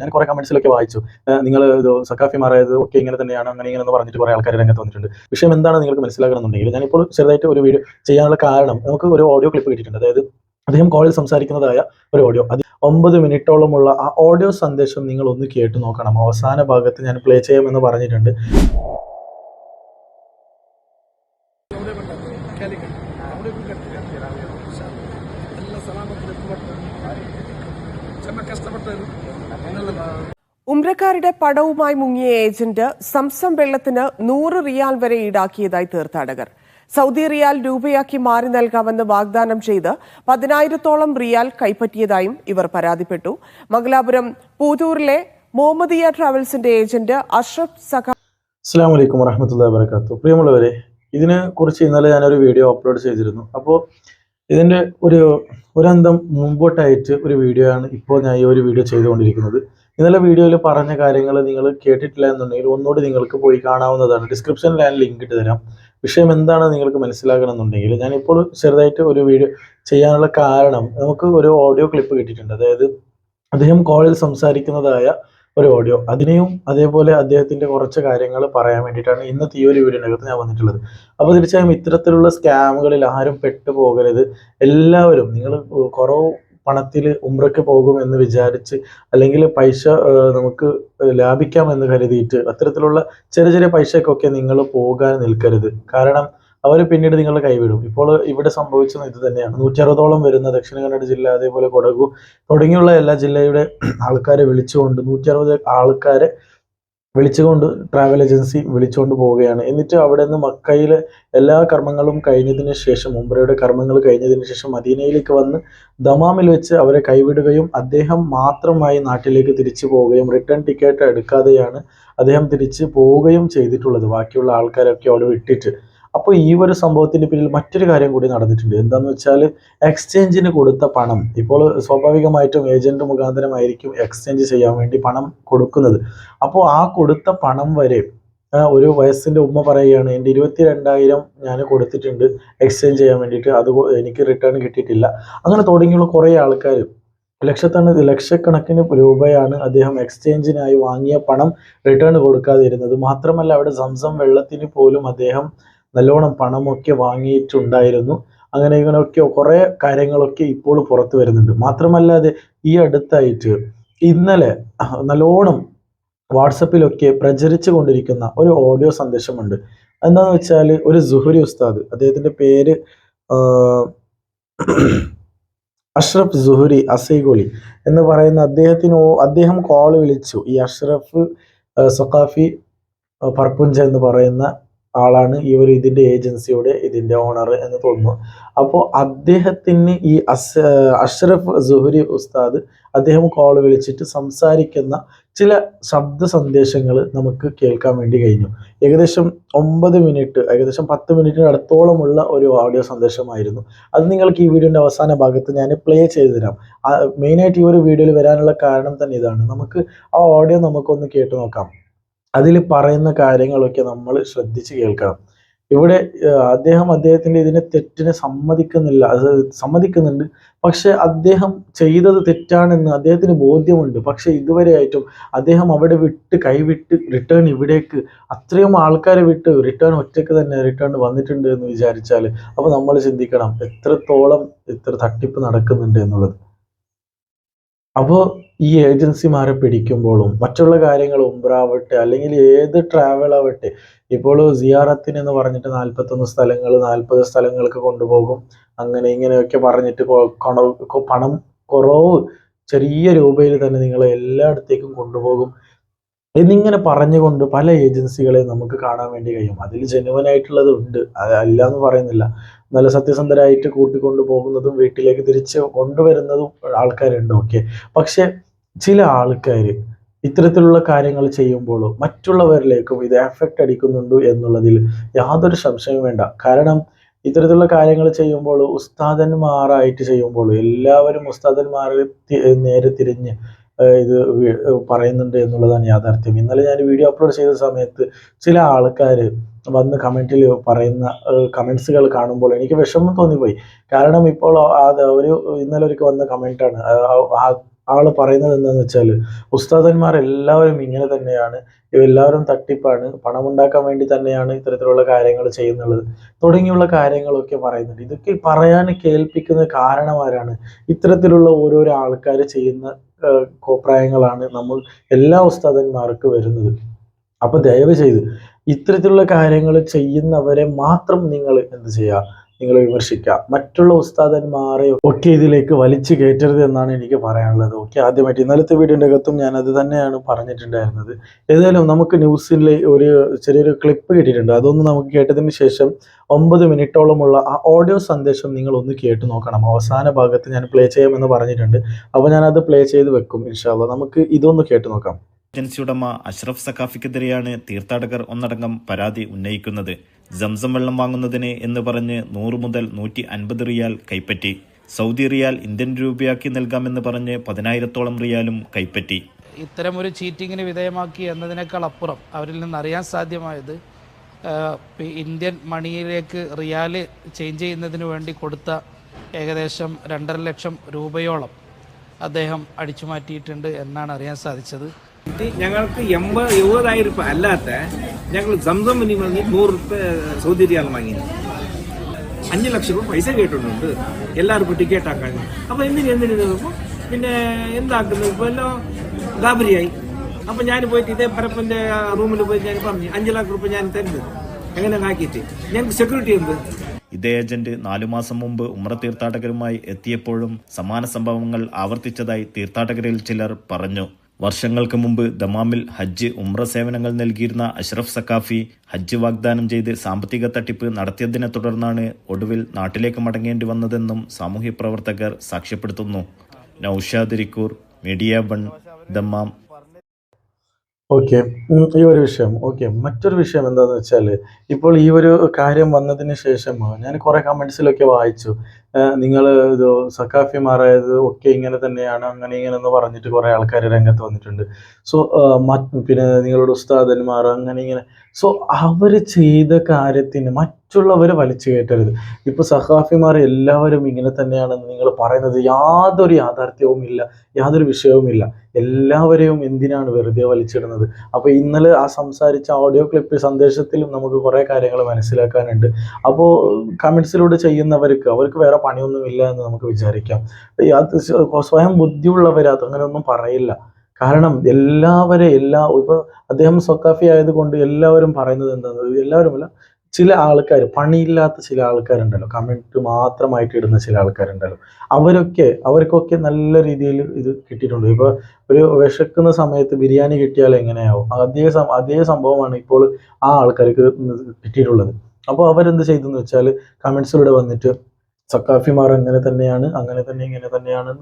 ഞാൻ കുറെ കമന്റ്സിലൊക്കെ വായിച്ചു. നിങ്ങൾ ഇത് സക്കാഫി മാറായത് ഒക്കെ ഇങ്ങനെ തന്നെയാണ് അങ്ങനെ ഇങ്ങനെ എന്ന് പറഞ്ഞിട്ട് കുറെ ആൾക്കാർ രംഗത്ത് വന്നിട്ടുണ്ട്. വിഷയം എന്താണ് നിങ്ങൾക്ക് മനസ്സിലാകണമെന്നുണ്ടെങ്കിൽ ഞാൻ ഇപ്പോൾ ചെറുതായിട്ട് ഒരു വീഡിയോ ചെയ്യാനുള്ള കാരണം നമുക്ക് ഒരു ഓഡിയോ ക്ലിപ്പ് കിട്ടിയിട്ടുണ്ട്. അതായത് അദ്ദേഹം കോളിൽ സംസാരിക്കുന്നതായ ഒരു ഓഡിയോ. അത് ഒമ്പത് മിനിറ്റോളമുള്ള ആ ഓഡിയോ സന്ദേശം നിങ്ങൾ ഒന്ന് കേട്ടു നോക്കണം. അവസാന ഭാഗത്ത് ഞാൻ പ്ലേ ചെയ്യാമെന്ന് പറഞ്ഞിട്ടുണ്ട്. ഉംറക്കാരുടെ പടവുമായി മുങ്ങിയ ഏജന്റ് സംസം വെള്ളത്തിന് നൂറ് റിയാൽ വരെ ഈടാക്കിയതായി തീർത്ഥാടകർ സൗദി റിയാൽ രൂപയാക്കി മാറി നൽകാമെന്ന് വാഗ്ദാനം ചെയ്ത് പതിനായിരത്തോളം റിയാൽ കൈപ്പറ്റിയതായും ഇവർ പരാതിപ്പെട്ടു. മംഗലാപുരം പൂതൂറിലെ മുഹമ്മദിയ ട്രാവൽസിന്റെ ഏജന്റ് അഷ്റഫ് സഖ അസ്സാം വലൈക്കും വറഹമത്തുള്ള വാബർക്കാത്തു പ്രിയമുള്ളവരെ ഇതിനെ കുറിച്ച് ഇന്നലെ ഞാനൊരു വീഡിയോ അപ്ലോഡ് ചെയ്തിരുന്നു. അപ്പോൾ ഇതിന്റെ ഒരു ഒരന്തം മുമ്പോട്ടായിട്ട് ഒരു വീഡിയോ ആണ് ഇപ്പോൾ ഞാൻ ഈ ഒരു വീഡിയോ ചെയ്തുകൊണ്ടിരിക്കുന്നത്. ഇന്നലെ വീഡിയോയിൽ പറഞ്ഞ കാര്യങ്ങൾ നിങ്ങൾ കേട്ടിട്ടില്ല എന്നുണ്ടെങ്കിൽ ഒന്നുകൂടി നിങ്ങൾക്ക് പോയി കാണാവുന്നതാണ്. ഡിസ്ക്രിപ്ഷനിൽ ഞാൻ ലിങ്ക് ഇട്ട് തരാം. വിഷയം എന്താണ് നിങ്ങൾക്ക് മനസ്സിലാക്കണമെന്നുണ്ടെങ്കിൽ ഞാനിപ്പോൾ ചെറുതായിട്ട് ഒരു വീഡിയോ ചെയ്യാനുള്ള കാരണം നമുക്ക് ഒരു ഓഡിയോ ക്ലിപ്പ് കിട്ടിയിട്ടുണ്ട്. അതായത് അദ്ദേഹം കോളിൽ സംസാരിക്കുന്നതായ ഒരു ഓഡിയോ അതിനെയും അതേപോലെ അദ്ദേഹത്തിന്റെ കുറച്ച് കാര്യങ്ങൾ പറയാൻ വേണ്ടിയിട്ടാണ് ഇന്നത്തെ ഈ ഒരു വീഡിയോനകത്ത് ഞാൻ വന്നിട്ടുള്ളത്. അപ്പോൾ തീർച്ചയായും ഇത്തരത്തിലുള്ള സ്കാമുകളിൽ ആരും പെട്ടുപോകരുത്. എല്ലാവരും നിങ്ങൾ കുറവ് പണത്തിൽ പോകും എന്ന് വിചാരിച്ച് അല്ലെങ്കിൽ പൈസ നമുക്ക് ലാഭിക്കാം എന്ന് കരുതിയിട്ട് അത്തരത്തിലുള്ള ചെറിയ ചെറിയ പൈസക്കൊക്കെ നിങ്ങൾ പോകാൻ നിൽക്കരുത്. കാരണം അവർ പിന്നീട് നിങ്ങളെ കൈവിടും. ഇപ്പോൾ ഇവിടെ സംഭവിച്ചത് ഇത് തന്നെയാണ്. നൂറ്റി അറുപതോളം വരുന്ന ദക്ഷിണ കന്നഡ ജില്ല അതേപോലെ കൊടകു തുടങ്ങിയുള്ള എല്ലാ ജില്ലയുടെ ആൾക്കാരെ വിളിച്ചുകൊണ്ട് നൂറ്റി അറുപത് ആൾക്കാരെ വിളിച്ചുകൊണ്ട് ട്രാവൽ ഏജൻസി വിളിച്ചുകൊണ്ട് പോവുകയാണ്. എന്നിട്ട് അവിടെ നിന്ന് മക്കയിലെ എല്ലാ കർമ്മങ്ങളും കഴിഞ്ഞതിന് ശേഷം ഉംറയുടെ കർമ്മങ്ങൾ കഴിഞ്ഞതിന് ശേഷം മദീനയിലേക്ക് വന്ന് ദമാമിൽ വെച്ച് അവരെ കൈവിടുകയും അദ്ദേഹം മാത്രമായി നാട്ടിലേക്ക് തിരിച്ചു പോവുകയും റിട്ടേൺ ടിക്കറ്റ് എടുക്കാതെയാണ് അദ്ദേഹം തിരിച്ച് പോവുകയും ചെയ്തിട്ടുള്ളത്. ബാക്കിയുള്ള ആൾക്കാരൊക്കെ അവിടെ വിട്ടിട്ട്. അപ്പോൾ ഈ ഒരു സംഭവത്തിന് പിന്നിൽ മറ്റൊരു കാര്യം കൂടി നടന്നിട്ടുണ്ട്. എന്താന്ന് വെച്ചാൽ എക്സ്ചേഞ്ചിന് കൊടുത്ത പണം ഇപ്പോൾ സ്വാഭാവികമായിട്ടും ഏജന്റ് മുഖാന്തരമായിരിക്കും എക്സ്ചേഞ്ച് ചെയ്യാൻ വേണ്ടി പണം കൊടുക്കുന്നത്. അപ്പോൾ ആ കൊടുത്ത പണം വരെ ഒരു വയസ്സിന്റെ ഉമ്മ പറയുകയാണ് എന്റെ ഇരുപത്തി രണ്ടായിരം ഞാൻ കൊടുത്തിട്ടുണ്ട് എക്സ്ചേഞ്ച് ചെയ്യാൻ വേണ്ടിയിട്ട്. അത് എനിക്ക് റിട്ടേൺ കിട്ടിയിട്ടില്ല. അങ്ങനെ തുടങ്ങിയുള്ള കുറേ ആൾക്കാർ ലക്ഷത്തണ് ലക്ഷക്കണക്കിന് രൂപയാണ് അദ്ദേഹം എക്സ്ചേഞ്ചിനായി വാങ്ങിയ പണം റിട്ടേൺ കൊടുക്കാതിരുന്നത്. മാത്രമല്ല അവിടെ സംസം വെള്ളത്തിന് പോലും അദ്ദേഹം നല്ലോണം പണമൊക്കെ വാങ്ങിയിട്ടുണ്ടായിരുന്നു. അങ്ങനെ ഇങ്ങനെയൊക്കെ കുറേ കാര്യങ്ങളൊക്കെ ഇപ്പോൾ പുറത്തു വരുന്നുണ്ട്. മാത്രമല്ലാതെ ഈ അടുത്തായിട്ട് ഇന്നലെ നല്ലോണം വാട്സപ്പിലൊക്കെ പ്രചരിച്ചു കൊണ്ടിരിക്കുന്ന ഒരു ഓഡിയോ സന്ദേശമുണ്ട്. എന്താന്ന് വെച്ചാൽ ഒരു ജുഹുരി ഉസ്താദ് അദ്ദേഹത്തിന്റെ പേര് അഷ്റഫ് ജുഹുരി അസൈഗോളി എന്ന് പറയുന്ന അദ്ദേഹത്തിന് അദ്ദേഹം കോൾ വിളിച്ചു. ഈ അഷ്റഫ് സൊക്കാഫി പർപ്പുഞ്ച എന്ന് പറയുന്ന ആളാണ് ഈ ഒരു ഇതിന്റെ ഏജൻസിയുടെ ഇതിന്റെ ഓണർ എന്ന് തോന്നുന്നു. അപ്പോൾ അദ്ദേഹത്തിന് ഈ അസ് അഷ്റഫ് സുഹരി ഉസ്താദ് അദ്ദേഹം കോൾ വിളിച്ചിട്ട് സംസാരിക്കുന്ന ചില ശബ്ദ സന്ദേശങ്ങൾ നമുക്ക് കേൾക്കാൻ വേണ്ടി കഴിഞ്ഞു. ഏകദേശം ഒമ്പത് മിനിറ്റ് ഏകദേശം പത്ത് മിനിറ്റിന് അടുത്തോളമുള്ള ഒരു ഓഡിയോ സന്ദേശമായിരുന്നു. അത് നിങ്ങൾക്ക് ഈ വീഡിയോന്റെ അവസാന ഭാഗത്ത് ഞാൻ പ്ലേ ചെയ്തു തരാം. മെയിനായിട്ട് ഈ ഒരു വീഡിയോയിൽ വരാനുള്ള കാരണം തന്നെ ഇതാണ്. നമുക്ക് ആ ഓഡിയോ നമുക്കൊന്ന് കേട്ടു നോക്കാം. അതിൽ പറയുന്ന കാര്യങ്ങളൊക്കെ നമ്മൾ ശ്രദ്ധിച്ച് കേൾക്കണം. ഇവിടെ അദ്ദേഹം അദ്ദേഹത്തിന്റെ ഇതിനെ തെറ്റിനെ സമ്മതിക്കുന്നില്ല. അത് സമ്മതിക്കുന്നുണ്ട്. പക്ഷെ അദ്ദേഹം ചെയ്തത് തെറ്റാണെന്ന് അദ്ദേഹത്തിന് ബോധ്യമുണ്ട്. പക്ഷെ ഇതുവരെയായിട്ടും അദ്ദേഹം അവിടെ വിട്ട് കൈവിട്ട് റിട്ടേൺ ഇവിടേക്ക് അത്രയും ആൾക്കാരെ വിട്ട് റിട്ടേൺ ഒറ്റയ്ക്ക് തന്നെ റിട്ടേൺ വന്നിട്ടുണ്ട് എന്ന് വിചാരിച്ചാൽ അപ്പോൾ നമ്മൾ ചിന്തിക്കണം എത്രത്തോളം ഇത്ര തട്ടിപ്പ് നടക്കുന്നുണ്ട് എന്നുള്ളത്. അപ്പോൾ ഈ ഏജൻസിമാരെ പിടിക്കുമ്പോഴും മറ്റുള്ള കാര്യങ്ങൾ ഉംബ്രാവട്ടെ അല്ലെങ്കിൽ ഏത് ട്രാവൽ ആവട്ടെ ഇപ്പോൾ സിയാറത്തിന് എന്ന് പറഞ്ഞിട്ട് നാൽപ്പത്തൊന്ന് സ്ഥലങ്ങൾ നാൽപ്പത് സ്ഥലങ്ങൾക്ക് കൊണ്ടുപോകും. അങ്ങനെ ഇങ്ങനെയൊക്കെ പറഞ്ഞിട്ട് പണം കുറവ് ചെറിയ രൂപയിൽ തന്നെ നിങ്ങളെ എല്ലായിടത്തേക്കും കൊണ്ടുപോകും. എന്നിങ്ങനെ പറഞ്ഞുകൊണ്ട് പല ഏജൻസികളെ നമുക്ക് കാണാൻ വേണ്ടി കഴിയും. അതിൽ ജെനുവൻ ആയിട്ടുള്ളത് ഉണ്ട്. അല്ല എന്ന് പറയുന്നില്ല. നല്ല സത്യസന്ധരായിട്ട് കൂട്ടിക്കൊണ്ടു പോകുന്നതും വീട്ടിലേക്ക് തിരിച്ച് കൊണ്ടുവരുന്നതും ആൾക്കാരുണ്ട് ഓക്കെ പക്ഷെ ചില ആൾക്കാർ ഇത്തരത്തിലുള്ള കാര്യങ്ങൾ ചെയ്യുമ്പോൾ മറ്റുള്ളവരിലേക്കും ഇത് എഫക്റ്റ് അടിക്കുന്നുണ്ട് എന്നുള്ളതിൽ യാതൊരു സംശയവും വേണ്ട. കാരണം ഇത്തരത്തിലുള്ള കാര്യങ്ങൾ ചെയ്യുമ്പോൾ ഉസ്താദന്മാരായിട്ട് ചെയ്യുമ്പോൾ എല്ലാവരും ഉസ്താദന്മാരെ നേരെ തിരിഞ്ഞ് ഇത് പറയുന്നുണ്ട് എന്നുള്ളതാണ് യാഥാർത്ഥ്യം. ഇന്നലെ ഞാൻ വീഡിയോ അപ്ലോഡ് ചെയ്ത സമയത്ത് ചില ആൾക്കാർ വന്ന് കമന്റിൽ പറയുന്ന കമൻസുകൾ കാണുമ്പോൾ എനിക്ക് വിഷമം തോന്നിപ്പോയി. കാരണം ഇപ്പോൾ അത് ഒരു ഇന്നലെ ഒരിക്കൽ വന്ന കമന്റാണ് ആൾ പറയുന്നത് എന്താന്ന് വെച്ചാൽ ഉസ്താദന്മാർ എല്ലാവരും ഇങ്ങനെ തന്നെയാണ്. എല്ലാവരും തട്ടിപ്പാണ്. പണം ഉണ്ടാക്കാൻ വേണ്ടി തന്നെയാണ് ഇത്തരത്തിലുള്ള കാര്യങ്ങൾ ചെയ്യുന്നുള്ളത് തുടങ്ങിയുള്ള കാര്യങ്ങളൊക്കെ പറയുന്നുണ്ട്. ഇതൊക്കെ പറയാൻ കേൾപ്പിക്കുന്ന കാരണമാരാണ് ഇത്തരത്തിലുള്ള ഓരോരോ ആൾക്കാർ ചെയ്യുന്ന കോപ്രായങ്ങളാണ് നമ്മൾ എല്ലാ ഉസ്താദന്മാർക്ക് വരുന്നത്. അപ്പൊ ദയവ് ചെയ്ത് ഇത്തരത്തിലുള്ള കാര്യങ്ങൾ ചെയ്യുന്നവരെ മാത്രം നിങ്ങൾ എന്ത് ചെയ്യുക? നിങ്ങൾ വിമർശിക്കുക. മറ്റുള്ള ഉസ്താദന്മാരെ ഒക്കെ ഇതിലേക്ക് വലിച്ചു കയറ്റരുത് എന്നാണ് എനിക്ക് പറയാനുള്ളത്. ഓക്കെ ആദ്യമായിട്ട് ഇന്നലത്തെ വീഡിയോന്റെ അകത്തും ഞാൻ അത് തന്നെയാണ് പറഞ്ഞിട്ടുണ്ടായിരുന്നത്. ഏതായാലും നമുക്ക് ന്യൂസിലെ ഒരു ചെറിയൊരു ക്ലിപ്പ് കിട്ടിയിട്ടുണ്ട്. അതൊന്ന് നമുക്ക് കേട്ടതിന് ശേഷം ഒമ്പത് മിനിറ്റോളമുള്ള ആ ഓഡിയോ സന്ദേശം നിങ്ങൾ ഒന്ന് കേട്ട് നോക്കണം. അവസാന ഭാഗത്ത് ഞാൻ പ്ലേ ചെയ്യാമെന്ന് പറഞ്ഞിട്ടുണ്ട്. അപ്പോൾ ഞാനത് പ്ലേ ചെയ്ത് വെക്കും ഇൻഷാല്ല നമുക്ക് ഇതൊന്ന് കേട്ട് നോക്കാം. ഏജൻസി ഉടമ അഷ്റഫ് സഖാഫിക്കെതിരെയാണ് തീർത്ഥാടകർ ഒന്നടങ്കം പരാതി ഉന്നയിക്കുന്നത്. സംസം വെള്ളം വാങ്ങുന്നതിന് എന്ന് പറഞ്ഞ് നൂറ് മുതൽ നൂറ്റി അൻപത് റിയാൽ കൈപ്പറ്റി. സൗദി റിയാൽ ഇന്ത്യൻ രൂപയാക്കി നൽകാമെന്ന് പറഞ്ഞ് പതിനായിരത്തോളം റിയാലും കൈപ്പറ്റി. ഇത്തരം ഒരു ചീറ്റിങ്ങിന് വിധേയമാക്കി എന്നതിനേക്കാൾ അപ്പുറം അവരിൽ നിന്ന് അറിയാൻ സാധ്യമായത് ഇന്ത്യൻ മണിയിലേക്ക് റിയാൽ ചേഞ്ച് ചെയ്യുന്നതിന് വേണ്ടി കൊടുത്ത ഏകദേശം രണ്ടര ലക്ഷം രൂപയോളം അദ്ദേഹം അടിച്ചു മാറ്റിയിട്ടുണ്ട് എന്നാണ് അറിയാൻ സാധിച്ചത്. ഞങ്ങൾക്ക് എൺപത് എഴുപതായിരം രൂപ അല്ലാത്ത ഞങ്ങൾ സംസം മിനി വാങ്ങി നൂറ് രൂപ സൗദി റിയാൽ വാങ്ങി. അഞ്ച് ലക്ഷം രൂപ പൈസ കേട്ടിട്ടുണ്ട്. എല്ലാവർക്കും ടിക്കറ്റ് ആക്കാൻ. അപ്പോൾ എന്തിനു എന്തിനു നോക്കുമ്പോൾ പിന്നെ എന്താക്കുന്നു ഇപ്പോൾ എല്ലാം ഗാബരിയായി. അപ്പം ഞാൻ പോയിട്ട് ഇതേ പരപ്പന്റെ റൂമിൽ പോയി ഞാൻ പറഞ്ഞു അഞ്ച് ലക്ഷം രൂപ ഞാൻ തരുന്നത്. എങ്ങനെ ആക്കിയിട്ട്? ഞങ്ങൾക്ക് സെക്യൂരിറ്റി ഉണ്ട്. ഇതേ ഏജന്റ് നാലു മാസം മുമ്പ് ഉമ്ര തീർത്ഥാടകരുമായി എത്തിയപ്പോഴും സമാന സംഭവങ്ങൾ ആവർത്തിച്ചതായി തീർത്ഥാടകരിൽ ചിലർ പറഞ്ഞു. വർഷങ്ങൾക്ക് മുമ്പ് ദമാമിൽ ഹജ്ജ് ഉമ്ര സേവനങ്ങൾ നൽകിയിരുന്ന അഷ്റഫ് സക്കാഫി ഹജ്ജ് വാഗ്ദാനം ചെയ്ത് സാമ്പത്തിക തട്ടിപ്പ് നടത്തിയതിനെ തുടർന്നാണ് ഒടുവിൽ നാട്ടിലേക്ക് മടങ്ങേണ്ടി വന്നതെന്നും സാമൂഹ്യ പ്രവർത്തകർ സാക്ഷ്യപ്പെടുത്തുന്നു. നൌഷാദ് റിക്കൂർ മീഡിയ വൺ ദമാം ഓക്കെ ഈ ഒരു വിഷയം ഓക്കെ മറ്റൊരു വിഷയം എന്താണെന്ന് വെച്ചാൽ ഇപ്പോൾ ഈ ഒരു കാര്യം വന്നതിന് ശേഷം ഞാൻ കുറെ കമൻസിലൊക്കെ വായിച്ചു. നിങ്ങൾ ഇത് സക്കാഫിമാരായത് ഒക്കെ ഇങ്ങനെ തന്നെയാണ് അങ്ങനെ ഇങ്ങനെ എന്ന് പറഞ്ഞിട്ട് കുറെ ആൾക്കാർ രംഗത്ത് വന്നിട്ടുണ്ട്. സോ പിന്നെ നിങ്ങളുടെ ഉസ്താദന്മാർ അങ്ങനെ ഇങ്ങനെ. സോ അവർ ചെയ്ത കാര്യത്തിന് മറ്റുള്ളവരെ വലിച്ചു കയറ്റരുത്. ഇപ്പൊ സഖാഫിമാർ എല്ലാവരും ഇങ്ങനെ തന്നെയാണെന്ന് നിങ്ങൾ പറയുന്നത് യാതൊരു യാഥാർത്ഥ്യവും ഇല്ല യാതൊരു വിഷയവുമില്ല എല്ലാവരെയും എന്തിനാണ് വെറുതെ വലിച്ചിടുന്നത്? അപ്പൊ ഇന്നലെ ആ സംസാരിച്ച ഓഡിയോ ക്ലിപ്പ് സന്ദേശത്തിലും നമുക്ക് കുറെ കാര്യങ്ങൾ മനസ്സിലാക്കാനുണ്ട്. അപ്പോൾ കമന്റ്സിലൂടെ ചെയ്യുന്നവർക്ക് അവർക്ക് വേറെ പണിയൊന്നും ഇല്ല എന്ന് നമുക്ക് വിചാരിക്കാം സ്വയം ബുദ്ധിയുള്ളവർ അങ്ങനെയൊന്നും പറയില്ല. കാരണം എല്ലാവരെ എല്ലാ ഇപ്പൊ അദ്ദേഹം സ്വക്കാഫി ആയതുകൊണ്ട് എല്ലാവരും പറയുന്നത് എന്താന്ന് എല്ലാവരുമല്ല ചില ആൾക്കാർ പണിയില്ലാത്ത ചില ആൾക്കാരുണ്ടല്ലോ. കമന്റ് മാത്രമായിട്ട് ഇടുന്ന ചില ആൾക്കാരുണ്ടല്ലോ. അവരൊക്കെ അവർക്കൊക്കെ നല്ല രീതിയിൽ ഇത് കിട്ടിയിട്ടുണ്ട്. ഇപ്പൊ ഒരു വിശക്കുന്ന സമയത്ത് ബിരിയാണി കിട്ടിയാൽ എങ്ങനെയാവും? അതേ അതേ സംഭവമാണ് ഇപ്പോൾ ആ ആൾക്കാർക്ക് കിട്ടിയിട്ടുള്ളത്. അപ്പോൾ അവരെന്ത് ചെയ്തെന്ന് വെച്ചാൽ കമന്റ്സിലൂടെ വന്നിട്ട് സക്കാഫിമാർ അങ്ങനെ തന്നെയാണ് അങ്ങനെ തന്നെ ഇങ്ങനെ തന്നെയാണ്.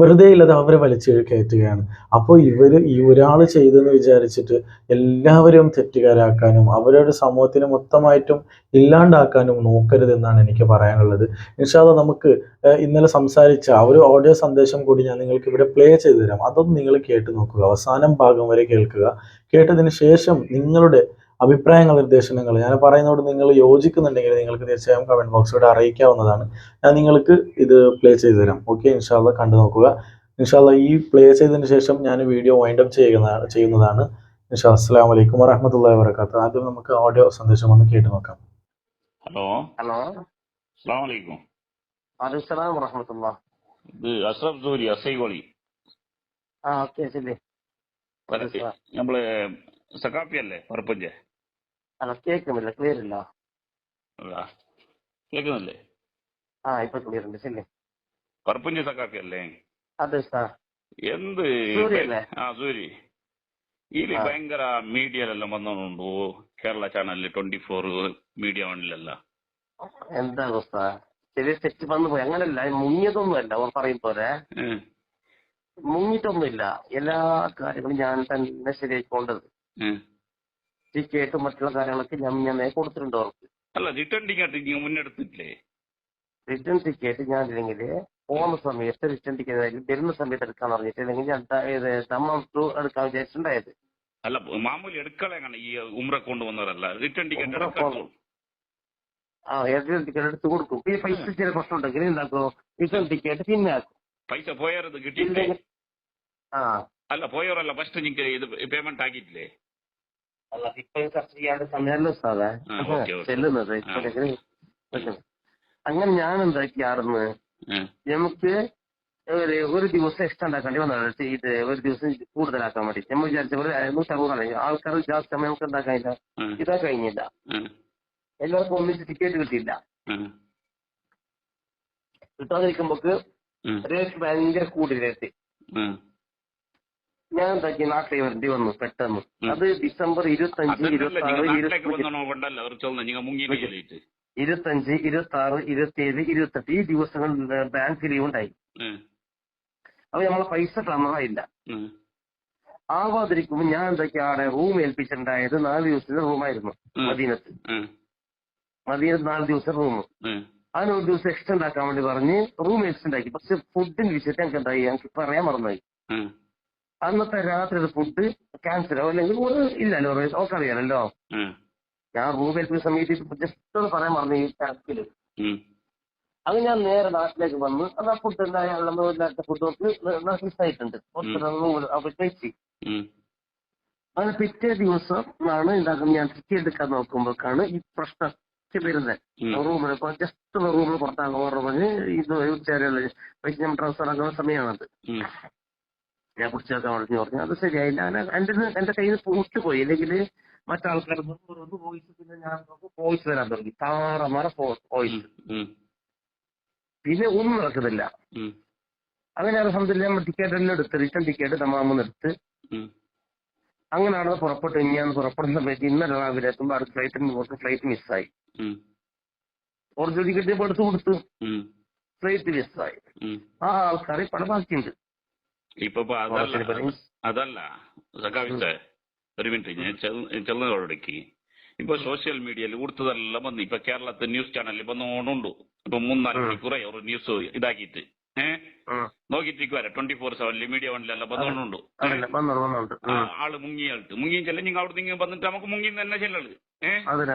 വെറുതെ ഇല്ലാതെ അവരെ വലിച്ചു കയറ്റുകയാണ്. അപ്പോൾ ഇവർ ഈ ഒരാൾ ചെയ്തെന്ന് വിചാരിച്ചിട്ട് എല്ലാവരെയും തെറ്റുകാരാക്കാനും അവരുടെ സമൂഹത്തിന് മൊത്തമായിട്ടും ഇല്ലാണ്ടാക്കാനും നോക്കരുതെന്നാണ് എനിക്ക് പറയാനുള്ളത്. നിഷാദ നമുക്ക് ഇന്നലെ സംസാരിച്ച ആ ഒരു ഓഡിയോ സന്ദേശം കൂടി ഞാൻ നിങ്ങൾക്ക് ഇവിടെ പ്ലേ ചെയ്തു തരാം അതൊന്ന് നിങ്ങൾ കേട്ട് നോക്കുക. അവസാനം ഭാഗം വരെ കേൾക്കുക. കേട്ടതിന് ശേഷം നിങ്ങളുടെ അഭിപ്രായങ്ങൾ നിർദ്ദേശങ്ങൾ. ഞാൻ പറയുന്നതോട് നിങ്ങൾ യോജിക്കുന്നുണ്ടെങ്കിൽ നിങ്ങൾക്ക് തീർച്ചയായും കമന്റ് ബോക്സിലൂടെ അറിയിക്കാവുന്നതാണ്. ഞാൻ നിങ്ങൾക്ക് ഇത് പ്ലേ ചെയ്തു തരാം. ഓക്കെ ഇൻഷാല്ല കണ്ടു നോക്കുക. ഇൻഷാല്ല ഈ പ്ലേ ചെയ്തതിന് ശേഷം ഞാൻ വീഡിയോ വൈൻഡ് അപ്പ് ചെയ്യുന്നതാണ് ചെയ്യുന്നതാണ്. ഇൻഷാ അസ്സലാമു അലൈക്കും വറഹ്മത്തുള്ളാഹി വരക്കാത്ത ആദ്യം നമുക്ക് ഓഡിയോ സന്ദേശം ഒന്ന് കേട്ട് നോക്കാം. ഹലോ ഹലോ അസ്സാം വലൈക്കും വലൈക്കും വറഹമത്തുള്ള ഇത് അഷ്റഫ് അസൈഗോളി ആ ഓക്കെ ശരി. പരത്തി നമ്മൾ സക്കാപ്പി അല്ലേ? പറപ്പഞ്ച് അല്ല കേൾക്കുന്നില്ല ക്ലിയർ ഇല്ല അല്ല കേൾക്കുന്നില്ലേ ആ ഇപ്പൊ ക്ലിയർ ഉണ്ട് ശരി പറപ്പഞ്ച് സക്കാപ്പി അല്ലേ അതെ സാർ എന്ത് സൂരി അല്ലേ? ആ സൂരി ಇಲ್ಲಿ ആ. ഭയങ്കര മീഡിയയിലെല്ലാം വന്നുണ്ടു കേരള ചാനലിൽ ട്വന്റി ഫോർ മീഡിയ വണ്ണിലല്ല എന്താ അവസ്ഥ ചെറിയ തെറ്റ് വന്നു പോയി അങ്ങനല്ല മുങ്ങിയതൊന്നുമല്ല ഓർ പറയും പോലെ ഉം, മുങ്ങിയിട്ടൊന്നുമില്ല എല്ലാ കാര്യങ്ങളും ഞാൻ തന്നെ ശരിയായിക്കൊണ്ടത് ടിക്കറ്റും മറ്റുള്ള കാര്യങ്ങളൊക്കെ ഞാൻ ഞാൻ കൊടുത്തിട്ടുണ്ട് അവർക്ക്. അല്ല റിട്ടേൺ ടിക്കറ്റ് നിങ്ങൾ മുന്നെടുത്തിട്ടില്ലേ റിട്ടേൺ ടിക്കറ്റ് ഞാൻ ഇല്ലെങ്കിൽ പോകുന്ന സമയത്ത് റിട്ടേൺ ടിക്കറ്റ് വരുന്ന സമയത്ത് എടുക്കാൻ പറഞ്ഞിട്ട് അല്ലെങ്കിൽ ഞാൻ ടു എടുക്കാൻ വിചാരിച്ചിട്ടുണ്ടായത്. അല്ല മാമൂലി എടുക്കളെങ്ങനെ ഈ ഉമ്ര കൊണ്ടുവന്നവരല്ല റിട്ടേൺ ടിക്കറ്റ് ആ റിട്ടേൺ ടിക്കറ്റ് എടുത്ത് കൊടുക്കും. ഈ പൈസ ചില പ്രശ്നം ഉണ്ടെങ്കിൽ എന്താക്കും? റിട്ടേൺ ടിക്കറ്റ് പിന്നെ ആക്കും. പൈസ പോയാരത് കിട്ടിയില്ലേ? ആ. അല്ല പോയവരല്ല ഫസ്റ്റ് നിങ്ങൾക്ക് ഇത് പേയ്മെന്റ് ആക്കിയിട്ടില്ലേ? ചർച്ച ചെയ്യാണ്ട് സമയമല്ലോ സാറേ. ചെല്ലുന്നത്. അങ്ങനെ ഞാൻ എന്താക്കിയാർന്ന്? ആ, നമുക്ക് ഒരു ദിവസം എക്സ്ട്രാ ഉണ്ടാക്കേണ്ടി വന്നതാണ് ഇത് ഒരു ദിവസം കൂടുതലാക്കാൻ വേണ്ടി നമ്മൾ വിചാരിച്ച ഒരു നൂറ്ററുപതാണ് ആൾക്കാർ ജാസ്തി സമയം നമുക്ക് എന്താക്കാനില്ല. ഇതാ കഴിഞ്ഞില്ല. എല്ലാവർക്കും ഒന്നിച്ച് ടിക്കറ്റ് കിട്ടിയില്ല. കിട്ടാതിരിക്കുമ്പോക്ക് റേറ്റ് ഭയങ്കര കൂടി റേറ്റ്. ഞാൻ എന്താക്കി? നാട്ടിൽ വരേണ്ടി വന്നു പെട്ടെന്ന്. അത് ഡിസംബർ ഇരുപത്തഞ്ച് അതല്ല ഇരുപത്തി ആറ് ഇരുപത്തി ഏഴ് ഇരുപത്തഞ്ച് ഇരുപത്തി ആറ് ഇരുപത്തെട്ട് ഈ ദിവസങ്ങളിൽ ബാങ്ക് ലീവ് ഉണ്ടായി അപ്പൊ നമ്മളെ പൈസ തന്നതായില്ല. ആവാതിരിക്കുമ്പോൾ ഞാൻ എന്തൊക്കെ? ആടെ റൂം ഏൽപ്പിച്ചിട്ടുണ്ടായത് നാല് ദിവസത്തെ റൂമായിരുന്നു. മദീനത്ത്. മദീനത്ത് നാല് ദിവസം റൂം അതിന് ഒരു ദിവസം എക്സ്റ്റെൻഡ് ഉണ്ടാക്കാൻ വേണ്ടി പറഞ്ഞ് റൂം എക്സ്റ്റെൻഡ് ആക്കി പക്ഷെ ഫുഡിന്റെ വിഷയത്തിൽ ഞങ്ങൾക്ക് എന്തായി ഞങ്ങൾക്ക് പറയാൻ മറന്നുപോയി. അന്നത്തെ രാത്രി ഫുഡ് ക്യാൻസൽ അല്ലെങ്കിൽ ഒരു ഇല്ലല്ലോ ഓക്കെ അറിയാലല്ലോ ഞാൻ ഗൂഗിൾ പേ സമയത്ത് ജസ്റ്റ് ഒന്ന് പറയാൻ മറന്നു ഈ കണക്കിൽ അത് ഞാൻ നേരെ നാട്ടിലേക്ക് വന്ന് അത് ആ ഫുഡ് എന്തായാലും ഫുഡ് നോക്കി മിസ്സായിട്ടുണ്ട് കഴിച്ച് അങ്ങനെ പിറ്റേ ദിവസം ആണ് ഉണ്ടാക്കുന്നത് ഞാൻ തിരിച്ചെടുക്കാൻ നോക്കുമ്പോഴാണ് ഈ പ്രശ്നം വരുന്നത്. റൂമിൽ ജസ്റ്റ് റൂമിൽ പുറത്താക്കാൻ പറഞ്ഞ് ഇത് ഉച്ചവരെയുള്ള പൈസ ഞാൻ ട്രാൻസ്ഫർ ആക്കുന്ന സമയമാണത്. ഞാൻ കുടിച്ചേക്കാൻ പറഞ്ഞു പറഞ്ഞു അത് ശരിയായില്ല അങ്ങനെ എന്റെ എന്റെ കയ്യിൽ നിന്ന് വിട്ടുപോയി അല്ലെങ്കിൽ മറ്റാൾക്കാർ വോയിസ് പിന്നെ ഞാൻ വോയിസ് വരാൻ തുടങ്ങി. താറമാറ വോയിസ് പിന്നെ ഒന്നും നടക്കുന്നില്ല. അങ്ങനെ അലഹമില്ല നമ്മൾ ടിക്കറ്റ് എല്ലാം എടുത്ത് റിട്ടേൺ ടിക്കറ്റ് തമാമെന്ന് എടുത്ത്. അങ്ങനെയാണ് പുറപ്പെട്ടു ഞാൻ പുറപ്പെടുന്ന സമയത്ത് ഇന്നലെ രാവിലെ എത്തുമ്പോൾ അടുത്ത ഫ്ലൈറ്റിന് കുറച്ച് ഫ്ലൈറ്റ് മിസ്സായി ഒറിജിനൽ ടിക്കറ്റ് ഇപ്പോൾ എടുത്ത് കൊടുത്തു. ഫ്ലൈറ്റ് മിസ്സായി ആ ആൾക്കാർ പണം ബാക്കിയുണ്ട് ഇപ്പൊ അതല്ല. അതല്ല. സഖാവിത്തെ ഒരു മിനിറ്റ്. ഞാൻ ചെന്നതോടേക്ക് ഇപ്പൊ സോഷ്യൽ മീഡിയയിൽ കൊടുത്തതെല്ലാം വന്ന് ഇപ്പൊ കേരളത്തെ ന്യൂസ് ചാനലിൽ വന്നോണ്ടുണ്ട് ഇപ്പൊ മൂന്നാൽ മണിക്കൂറായി ഒരു ന്യൂസ് ഇതാക്കിയിട്ട്. ഏഹ് നോക്കിട്ടിരിക്കുവരെ ട്വന്റി ഫോർ സെവനിൽ മീഡിയ വണ്ണിലെല്ലാം ആ, ആൾ മുങ്ങിയാൾട്ട് മുങ്ങിയും ചെല്ലാം. നിങ്ങൾ അവിടെ നിങ്ങൾ വന്നിട്ട് നമുക്ക് മുങ്ങി തന്നെ അതന്നെ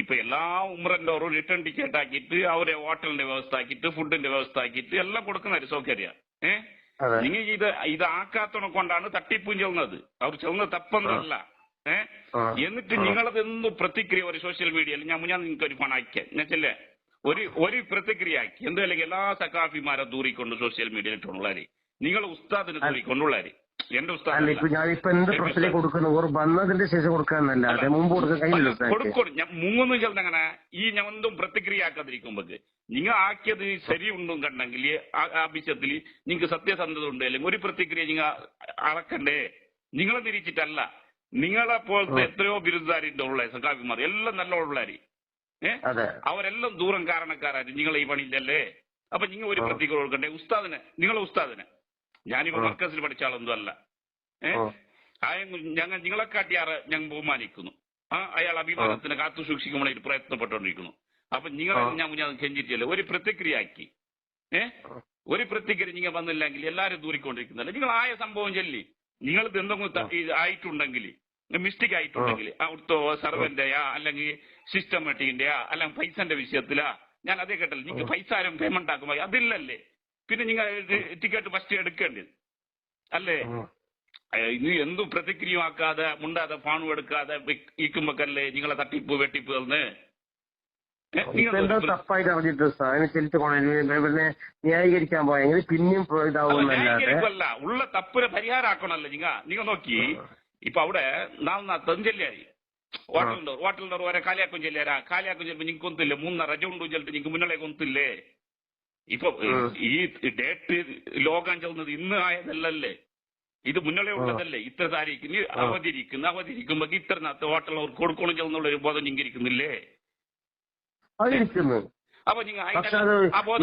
ഇപ്പൊ എല്ലാ ഉമ്രന്റെ ഒരു റിട്ടേൺ ടിക്കറ്റ് ആക്കിയിട്ട് അവരെ ഹോട്ടലിന്റെ വ്യവസ്ഥ ആക്കിയിട്ട് ഫുഡിന്റെ വ്യവസ്ഥ ആക്കിയിട്ട് എല്ലാം കൊടുക്കുന്ന ഒരു സൗകര്യ. ഏഹ് നിങ്ങൾ ഇത് ഇത് ആക്കാത്തണ കൊണ്ടാണ് തട്ടിപ്പും ചെന്നത് അവർ ചെന്ന തപ്പൊന്നല്ല. ഏഹ് എന്നിട്ട് നിങ്ങളത് എന്നും പ്രതിക്രിയ ഒരു സോഷ്യൽ മീഡിയയിൽ ഞാൻ ഞാൻ നിങ്ങൾക്ക് ഒരു ഫോൺ അയക്കാം എന്നുവെച്ചല്ലേ ഒരു ഒരു പ്രതിക്രിയ ആക്കി എന്തോ അല്ലെങ്കിൽ എല്ലാ സക്കാഫിമാരെ ദൂരിക്കൊണ്ട് സോഷ്യൽ മീഡിയയിൽ ഇട്ടുള്ളവര് നിങ്ങൾ ഉസ്താദിനെ ദൂരിക്കൊണ്ടുള്ളവര് എന്റെ ഉസ്താദ് ഞാനിപ്പോ എന്ത് പ്രശ്നം കൊടുക്കുന്നു? ഒരു വന്നതിന്റെ ശേഷം കൊടുക്കാന്നല്ലാതെ മുമ്പ് കൊടുക്കാൻ. കൊടുക്കും ഞാൻ മൂന്ന് ചെന്നങ്ങനെ ഈ ഞാൻ ഒന്നും പ്രതിക്രിയ ആക്കാതിരിക്കുമ്പോക്ക് നിങ്ങൾ ആക്കിയത് ശരിയുണ്ടും കണ്ടെങ്കിൽ ആ ആവശ്യത്തിൽ നിങ്ങൾക്ക് സത്യസന്ധത ഉണ്ട്. അല്ലെങ്കിൽ ഒരു പ്രതിക്രിയ നിങ്ങൾ അളക്കണ്ടേ? നിങ്ങളെ തിരിച്ചിട്ടല്ല. നിങ്ങളെ പോലത്തെ എത്രയോ ബിരുദാരിന്റെ ഉള്ള സഖാഫിമാർ എല്ലാം നല്ല ഉള്ളാരി ഏഹ് അവരെല്ലാം ദൂരം കാരണക്കാരായിരുന്നു നിങ്ങളെ ഈ പണിയില്ലല്ലേ അപ്പൊ നിങ്ങൾ ഒരു പ്രതിക്രിയ കൊടുക്കണ്ടേ? ഉസ്താദിനെ നിങ്ങളെ ഉസ്താദിനെ. ഞാനിപ്പോ മർക്കസിൽ പഠിച്ച ആളൊന്നും അല്ല. ഏഹ്. ഞങ്ങൾ നിങ്ങളെ കാട്ടിയാറ് ഞങ്ങൾ ബഹുമാനിക്കുന്നു. ആ അയാൾ അഭിമാനത്തിന് കാത്തു സൂക്ഷിക്കുമ്പോൾ പ്രയത്നപ്പെട്ടുകൊണ്ടിരിക്കുന്നു. അപ്പൊ നിങ്ങളെ ഞാൻ മുന്നേ കെഞ്ചിട്ടില്ല? ഒരു പ്രതിക്രിയ ആക്കി ഏ ഒരു പ്രതിക്രിയ നിങ്ങൾ വന്നില്ലെങ്കിൽ എല്ലാരും ദൂരിക്കൊണ്ടിരിക്കുന്നില്ല നിങ്ങൾ ആയ സംഭവം ചൊല്ലി. നിങ്ങൾ എന്തെങ്കിലും ആയിട്ടുണ്ടെങ്കിൽ മിസ്റ്റേക്ക് ആയിട്ടുണ്ടെങ്കിൽ അവിടുത്തെ സർവന്റെയാ അല്ലെങ്കിൽ സിസ്റ്റമാറ്റിക്കിന്റെയാ അല്ലെങ്കിൽ പൈസന്റെ വിഷയത്തിലാ ഞാൻ അതേ കേട്ടല്ലോ. നിങ്ങൾക്ക് പൈസ ആരും പേയ്മെന്റ് ആക്കുമ്പോ അതില്ലല്ലേ? പിന്നെ നിങ്ങൾ ടിക്കറ്റ് ഫസ്റ്റ് എടുക്കേണ്ടത് അല്ലേ? ഇന്ന് ഇനി എന്തും പ്രതിക്രിയമാക്കാതെ മുണ്ടാതെ പാണു എടുക്കാതെ ഇരിക്കുമ്പോക്കല്ലേ നിങ്ങളെ തട്ടിപ്പ് വെട്ടിപ്പ് തന്ന് തപ്പായിട്ട് അറിഞ്ഞിട്ട് ചെലുത്ത് പിന്നെ ന്യായീകരിക്കാൻ പോയെങ്കിൽ പിന്നെയും ഉള്ള തപ്പിനെ പരിഹാരമാക്കണല്ലോ നിങ്ങ നിങ്ങൾ നോക്കി. ഇപ്പൊ അവിടെ നാളെ തെഞ്ചെല്ലാരി ഹോട്ടലിന്റെ ഹോട്ടലിന്റെ വരെ കാലിയാക്കും ചെല്ലാരാ കാലിയാക്കും ചെല്ലുമ്പോ നിങ്ങൾക്ക് ഒന്നില്ലേ മൂന്ന രജ ഉണ്ടോ ചെല്ലിട്ട് നിങ്ങൾക്ക് മുന്നിലേക്ക് ഒന്നില്ലേ ഇപ്പൊ ഈ ഡേറ്റ് ലോകം ചെല്ലുന്നത് ഇന്ന് ആയതല്ലല്ലേ? ഇത് മുന്നിലെ ഉള്ളതല്ലേ? ഇത്ര ഇനി അവധിരിക്കുന്നു അവധിരിക്കുമ്പോ ഇത്ര നാത്ത് ഹോട്ടൽ അവർക്ക് കൊടുക്കണം ചെന്നുള്ള ഒരു ബോധം അതിരിക്കുന്നു അപ്പൊ നിങ്ങൾ അവിടെ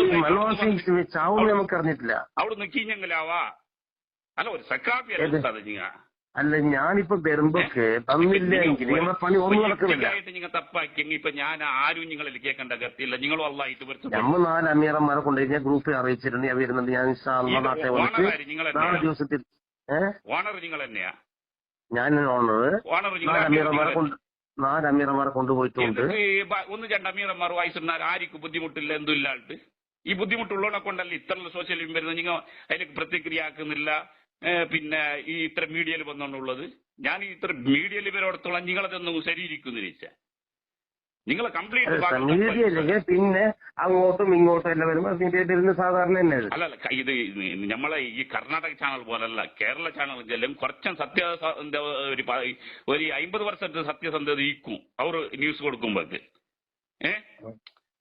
അവിടുന്ന് കീഞ്ഞെങ്കിലാവാ. അല്ല ഒരു സക്കാപ്പി? അല്ല നിങ്ങ അല്ല ഞാനിപ്പോ വരുമ്പോക്ക് തന്നില്ല എങ്കിൽ നമ്മളെ പണി ഒന്നും നടക്കുന്നില്ല. നിങ്ങൾ തപ്പാക്കിയെങ്കിൽ ഇപ്പൊ ഞാൻ ആരും നിങ്ങളിൽ കേൾക്കേണ്ട ഗത്തിയില്ല നിങ്ങളും അള്ളായിട്ട് വരുത്തും നമ്മ നാല് അമീറന്മാരെ കൊണ്ട് ഞാൻ ഗ്രൂപ്പിൽ അറിയിച്ചിട്ടുണ്ട് ഞാൻ വരുന്നുണ്ട്. ഞാൻ നാട്ടെ വിളിച്ച് നാല് ദിവസത്തിൽ ഓണർ നിങ്ങൾ തന്നെയാ? ഞാൻ ഓണർ. നാല് അമീറന്മാരെ കൊണ്ട് നാല് അമീറന്മാരെ കൊണ്ടുപോയിട്ടുണ്ട്. ഒന്ന് രണ്ട് അമീറന്മാർ വയസ്സുണ്ടാർ ആർക്കും ബുദ്ധിമുട്ടില്ല എന്തും ഇല്ലാണ്ട് ഈ ബുദ്ധിമുട്ടുള്ളവനെ കൊണ്ടല്ല ഇത്ര സോഷ്യൽ മീഡിയ വരുന്നത്? നിങ്ങൾ അതിലേക്ക് പ്രതിക്രിയ ആക്കുന്നില്ല. പിന്നെ ഈ ഇത്ര മീഡിയയിൽ വന്നോണ്ടുള്ളത് ഞാൻ ഇത്ര മീഡിയയിൽ ഇവരോടത്തോളം നിങ്ങളതൊന്നും ശരിയിരിക്കുന്നില്ല നിങ്ങളെ കംപ്ലീറ്റ് പിന്നെ അങ്ങോട്ടും ഇങ്ങോട്ടും എല്ലാം വരുമ്പോൾ ഇരുന്ന് സാധാരണ തന്നെ അല്ല ഇത് നമ്മളെ ഈ കർണാടക ചാനൽ പോലല്ല കേരള ചാനൽ ചെല്ലും കുറച്ചും സത്യ ഒരു ഒരു അമ്പത് വർഷത്തെ സത്യസന്ധത ഈക്കും അവർ ന്യൂസ് കൊടുക്കുമ്പോഴേക്ക്. ഏ?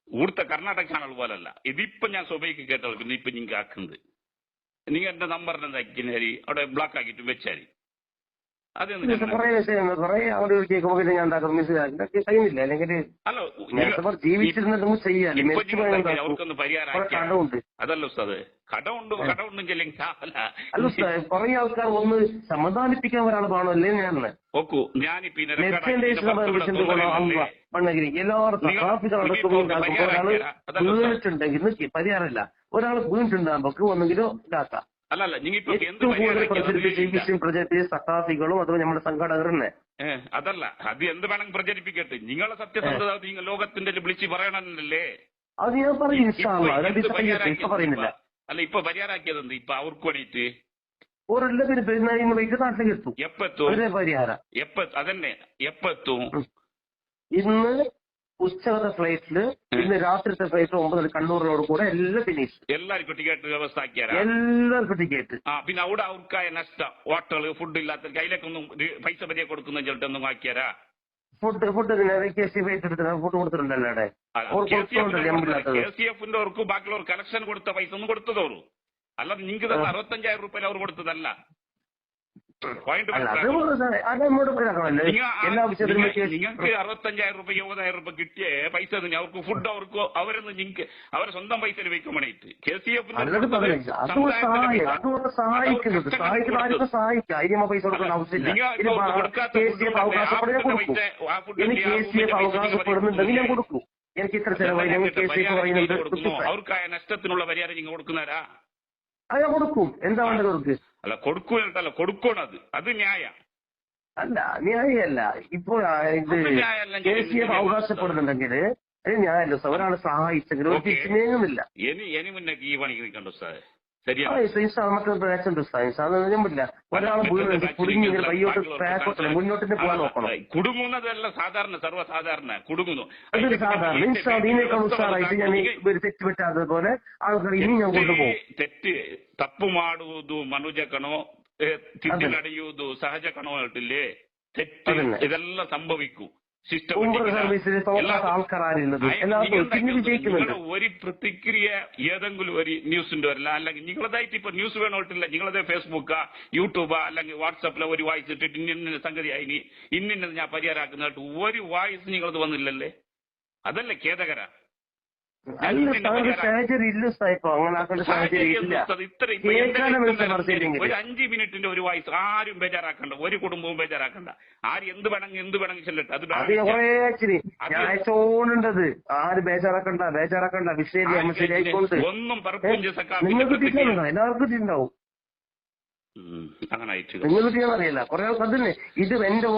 ഊർത്ത കർണാടക ചാനൽ പോലല്ല. ഇതിപ്പോ ഞാൻ സ്വഭയ്ക്ക് കേട്ടത് പിന്നെ ഇപ്പൊ നിങ്ങൾക്ക് ആക്കുന്നത് നിങ്ങൾ എന്റെ നമ്പർ എന്താക്കി അവിടെ ബ്ലോക്ക് ആക്കിയിട്ട് വെച്ചാരി? അവർക്കൊന്ന് പരിഹാരം അതല്ല ഉസ്താദ് കടമുണ്ട് കടമുണ്ടും ചെല്ലെങ്കിൽ അല്ല. ഉസ്താദ്, കുറെ ആൾക്കാർ ഒന്ന് സമാധാനിപ്പിക്കാൻ ഒരാൾ കാണുമല്ലേ ഞാൻ നോക്കൂ ഞാനിപ്പോ എല്ലാവർക്കും നിങ്ങൾ- ഒരാൾ. വീണിട്ടുണ്ടെങ്കിൽ നിക്ക് ഒന്നെങ്കിലും ഇതാക്കാം അല്ലല്ല നിങ്ങൾ എന്ത് ഏറ്റവും കൂടുതൽ പ്രചരിപ്പിച്ച ഈ വിഷയം പ്രചരിപ്പിച്ച സഹാസികളും അതുപോലെ നമ്മുടെ സംഘടകർ തന്നെ അതല്ല അത് എന്ത് വേണമെങ്കിൽ പ്രചരിപ്പിക്കട്ടെ. നിങ്ങളെ സത്യസന്ധത നിങ്ങൾ ലോകത്തിന്റെ വിളിച്ച് പറയണമെന്നല്ലേ അത് ഞാൻ പറയും പറയുന്നില്ല. അല്ല ഇപ്പൊ പരിഹാരാക്കിയത് എന്ത്? ഇപ്പൊ അവർക്ക് വേണ്ടിയിട്ട് ഒരെല്ലാത്തിനും പെരുന്നാളിന്ന് വൈകിട്ട് നാട്ടിലേക്ക് എത്തും. എപ്പെത്തും? പരിഹാരം എപ്പ അതന്നെ. എപ്പെത്തും? ഇന്ന് ഉച്ചകത്തെ ഫ്ലൈറ്റിൽ ഇന്ന് രാത്രിത്തെ ഫ്ലൈറ്റ് ഒമ്പത് കണ്ണൂരിനോട് കൂടെ എല്ലാം ഫിനിഷ് എല്ലാവർക്കും ടിക്കറ്റ് വ്യവസ്ഥ എല്ലാവർക്കും ടിക്കറ്റ് ആ പിന്നെ അവിടെ അവർക്കായ നഷ്ടം. ഹോട്ടൽ ഫുഡ് ഇല്ലാത്ത കയ്യിലേക്കൊന്നും ഒന്നും പൈസ പതിയെ കൊടുക്കുന്ന ചിലട്ടൊന്നും ആക്കിയാരാ? Food food K C flight food കൊടുത്തിട്ടുണ്ടല്ലോ അവിടെ. അവർ കൊടുത്തോണ്ടല്ലേ നമ്മളില്ലാത്തത് കെ സി എഫിന്റെ അവർക്ക് ബാക്കിയുള്ളവർ കലക്ഷൻ കൊടുത്ത പൈസ ഒന്നും കൊടുത്തതോളൂ അല്ലാതെ നിങ്ങൾക്ക് അറുപത്തഞ്ചായിരം റുപ്യ അവർ കൊടുത്തതല്ല. നിങ്ങൾക്ക് അറുപത്തഞ്ചായിരം രൂപ ഇരുപതായിരം രൂപ കിട്ടിയ പൈസ തന്നെ അവർക്ക് ഫുഡ് അവർക്ക് അവരൊന്ന് നിങ്ങൾക്ക് അവരെ സ്വന്തം പൈസ. ഇപ്പോൾ കൊടുക്കാത്ത കെ സി എഫ് അവകാശപ്പെടുന്നുണ്ടെങ്കിൽ ഞാൻ കൊടുക്കും. എനിക്ക് ഇത്ര ചെലവായി അവർക്കായ നഷ്ടത്തിനുള്ള പരിഹാരം നിങ്ങൾ കൊടുക്കുന്നവരാ? അത് ഞാൻ കൊടുക്കും. എന്താ വേണ്ടത് അവർക്ക്? അല്ല കൊടുക്കൂലല്ല കൊടുക്കണം അത്. അത് ന്യായ. അല്ല ന്യായമല്ല. ഇപ്പോൾ ഇത് എഫ് അവകാശപ്പെടുന്നുണ്ടെങ്കിൽ അത് ന്യായമല്ല. ഒരാളെ സഹായിച്ചെങ്കിൽ ഒരു ഓക്കേ. തിരിച്ചു നീങ്ങുന്നില്ല ഇനി ഇനി മുന്നേ ഈ പണിക്ക് നിൽക്കണ്ട സാറേ. പറ്റില്ല കുടുങ്ങുന്നതല്ല സാധാരണ സർവസാധാരണ. കുടുങ്ങുന്നു. സാധാരണ. തെറ്റ് പറ്റാത്തതുപോലെ ആൾക്കാർ ഇനി ഞാൻ കൊണ്ടുപോകും. തെറ്റ് ತಪ್ಪು ಮಾಡುವುದು തെറ്റ് ഇതെല്ലാം സംഭവിക്കൂ. സിസ്റ്റം തോന്നാത്ത എല്ലാവർക്കും വിജയിക്കുന്നുണ്ട്. ഒരു പ്രതിക്രിയ ഏതെങ്കിലും ഒരു ന്യൂസിന്റെ വരില്ല. അല്ലെങ്കിൽ നിങ്ങളതായിട്ട് ഇപ്പൊ ന്യൂസ് വേണോട്ടില്ല. നിങ്ങളതെ ഫേസ്ബുക്കാ യൂട്യൂബാ അല്ലെങ്കിൽ വാട്സപ്പിലോ ഒരു വായിസ് ഇട്ടിട്ട് ഇന്ന സംഗതി ആയിനി ഇന്നിന്നത് ഞാൻ പരിഹാരമാക്കുന്നതായിട്ട് ഒരു വായിസ് നിങ്ങളത് വന്നില്ലല്ലേ? അതല്ലേ ഖേദകര. അല്ല സാറ് സാഹചര്യം ഇല്ല സായിപ്പോ അങ്ങനെ ആക്കേണ്ട സാഹചര്യം ഇല്ല കേൾക്കാനും ഒരു അഞ്ച് മിനിറ്റിന്റെ ഒരു വായിസ് ആരും ബേജാറാക്കണ്ട ഒരു കുടുംബവും ബേജാറാക്കണ്ട. ആര് എന്ത് വേണമെങ്കിൽ എന്ത് വേണമെങ്കിൽ ചെല്ലട്ടെ അത് കുറേ അച്ഛന് ഞാൻ അയച്ചോണ്ടുണ്ടത് ആര് ബേജാറാക്കണ്ട ബേജാറാക്കണ്ട വിഷയം നമ്മൾ ശരിയായിക്കൊണ്ട് ഒന്നും പറപ്പും നിങ്ങൾക്ക് എല്ലാവർക്കും കിട്ടിയിട്ടുണ്ടാവും. അങ്ങനെ ആയിട്ട് നിങ്ങൾ കിട്ടിയാൽ അറിയില്ല കുറെ ആൾക്കാർ ഇത് എന്റെ